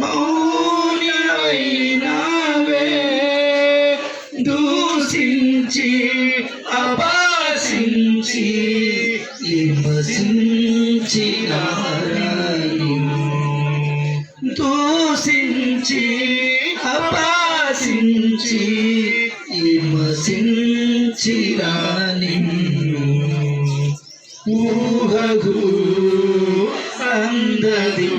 మౌనమైనావే దూషించి అపాసించి విమసించి దూషించి అపాసించి విమసించి నిన్ను ఊహకు అందది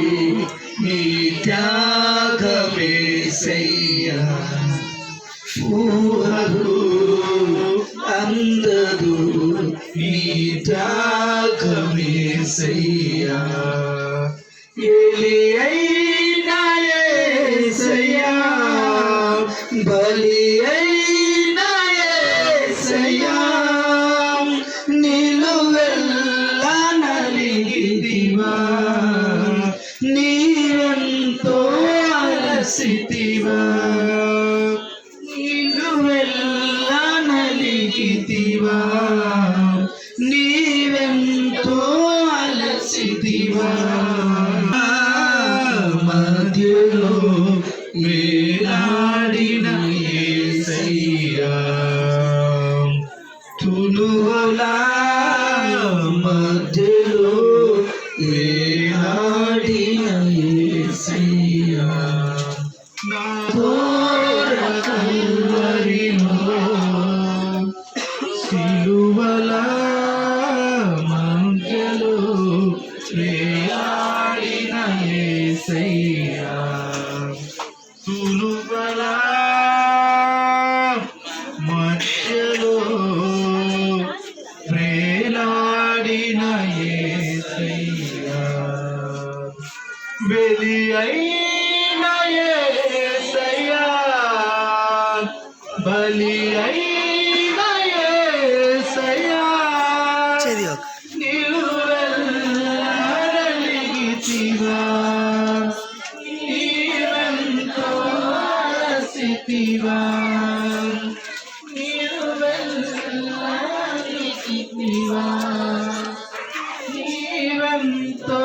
నీ త్యాగమేసయ్యా ఊహకు అందదు నీ త్యాగమేసయ్యా ఎలి అయినా యేసయ్యా బలి అయినా యేసయ్యా నిలువెల్లా నలిగితివా నీవెంతో అలసితివా నిలువెల్లా నలిగితివా నీవెంతో అలసితివా. మధ్యలో వేలాడిన యేసయ్యా తులువలా సిలువల మధ్యలో వేలాడిన యేసయ్యా సిలువల మధ్యలో వేలాడిన యేసయ్యా బలి అయిన యేసయ్యా బలి నలిగితివా నీవెంతో అలసితివా నిలువెల్లా నలిగితివా నీవెంతో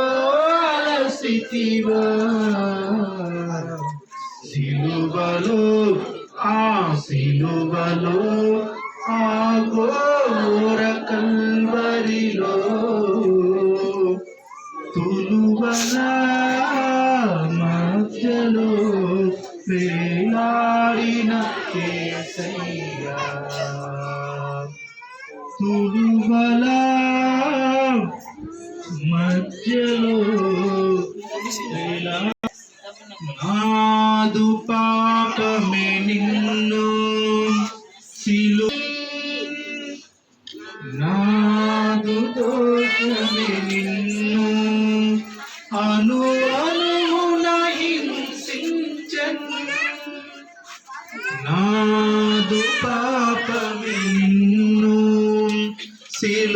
అలసితివా సిలువలో ఆ సిలువలో ఆ ఘోర తుడువల మధ్యలో నాదు పాపమే నిన్ను సిలు నాదు దోషమే నిన్ను అను అనుమున హింసించన్. నాదు పాపమే నిన్ను ছিল